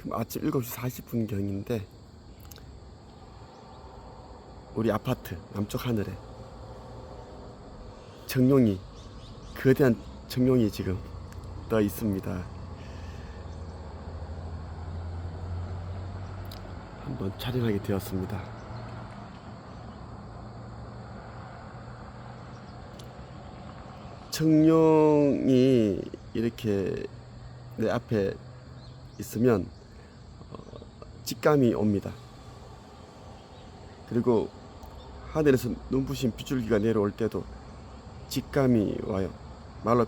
지금 아침 7시 40분경인데 우리 아파트 남쪽 하늘에 청룡이 거대한 청룡이 지금 떠 있습니다. 한번 촬영하게 되었습니다. 청룡이 이렇게 내 앞에 있으면 어, 직감이 옵니다. 그리고 하늘에서 눈부신 빗줄기가 내려올 때도 직감이 와요. 말로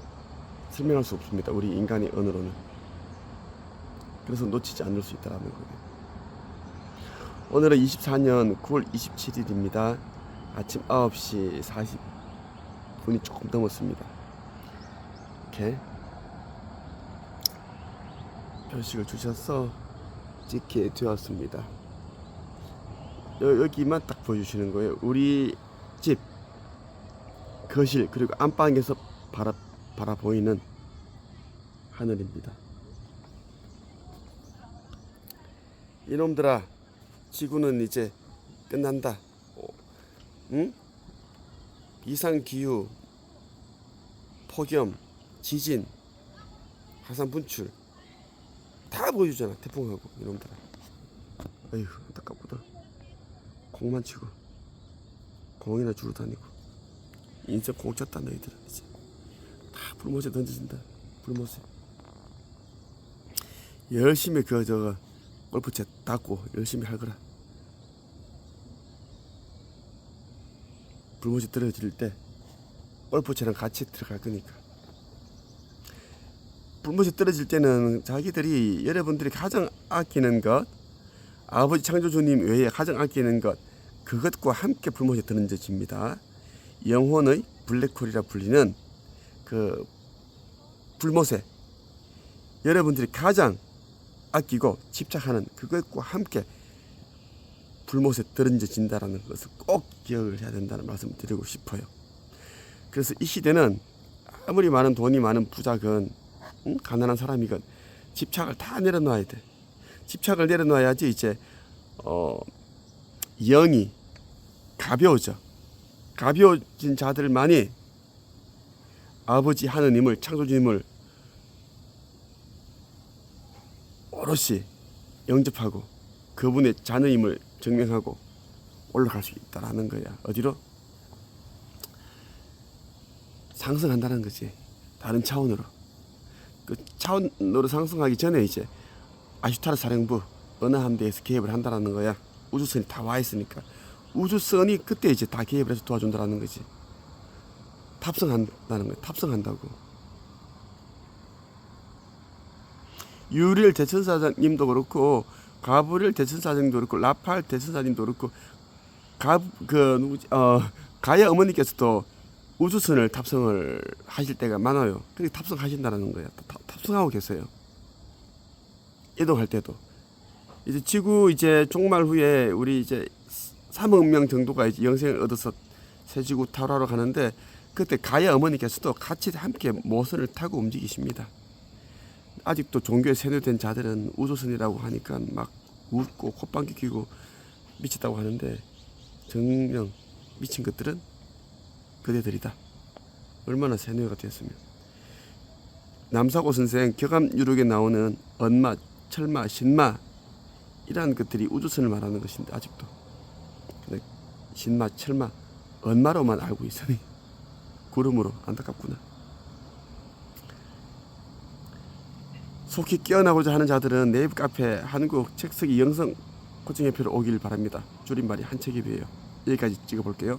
설명할 수 없습니다. 우리 인간의 언어로는. 그래서 놓치지 않을 수 있다는 거예요. 오늘은 24년 9월 27일입니다. 아침 9시 40분이 조금 넘었습니다. 이렇게 표식을 주셔서 찍게 되었습니다. 여, 여기만 딱 보여주시는 거예요. 우리 집 거실 그리고 안방에서 바라 바라 보이는 하늘입니다. 이놈들아, 지구는 이제 끝난다. 어, 응? 이상 기후, 폭염, 지진, 화산 분출 다 보여주잖아. 태풍하고 이놈들아. 아휴 안타깝구나. 공만 치고 공이나 주로 다니고 인생 공 쳤다 너희들은 이제 다 불못에 던져진다. 불못에 열심히 그 저거 골프채 닦고 열심히 할 거라. 불못이 떨어질 때 골프채랑 같이 들어갈 거니까. 불못이 떨어질 때는 자기들이 여러분들이 가장 아끼는 것, 아버지 창조주님 외에 가장 아끼는 것, 그것과 함께 불못이 던져집니다. 영혼의 블랙홀이라 불리는 그 불못에 여러분들이 가장 아끼고 집착하는 그것과 함께 불못에 떨어진다라는 것을 꼭 기억을 해야 된다는 말씀을 드리고 싶어요. 그래서 이 시대는 아무리 많은 돈이 많은 부자건 응? 가난한 사람이건 집착을 다 내려놔야 돼. 집착을 내려놔야지 이제 어, 영이 가벼워져. 가벼워진 자들만이 아버지 하느님을 창조주님을 오롯이 영접하고 그분의 자녀임을 증명하고 올라갈 수 있다라는 거야. 어디로? 상승한다는 거지. 다른 차원으로. 그 차원으로 상승하기 전에 이제 아슈타르 사령부 어느 함대에서 개입을 한다라는 거야. 우주선이 다 와 있으니까 우주선이 그때 이제 다 개입을 해서 도와준다라는 거지. 탑승한다는 거야. 탑승한다고. 유리엘 대천사님도 그렇고 가브리엘 대천사님도 그렇고 라팔 대천사님도 그렇고 가그 누구지 어 가야 어머니께서도 우주선을 탑승을 하실 때가 많아요. 그렇게 탑승하신다는. 탑, 탑승하고 계세요. 이동할 때도 이제 지구 이제 종말 후에 우리 이제 3억 명 정도가 이제 영생을 얻어서 새 지구 타로하러 가는데 그때 가야 어머니께서도 같이 함께 모선을 타고 움직이십니다. 아직도 종교에 세뇌된 자들은 우주선이라고 하니까 막 웃고 콧방귀 뀌고 미쳤다고 하는데 정령 미친 것들은 그대들이다. 얼마나 세뇌가 됐으면. 남사고 선생 격암 유록에 나오는 언마, 철마, 신마 이러한 것들이 우주선을 말하는 것인데 아직도 근데 신마, 철마, 언마로만 알고 있으니 구름으로 안타깝구나. 속히 깨어나고자 하는 자들은 네이버 카페 한국 책쓰기 영성 코칭협회로 오길 바랍니다. 줄임말이 한책입이에요. 여기까지 찍어볼게요.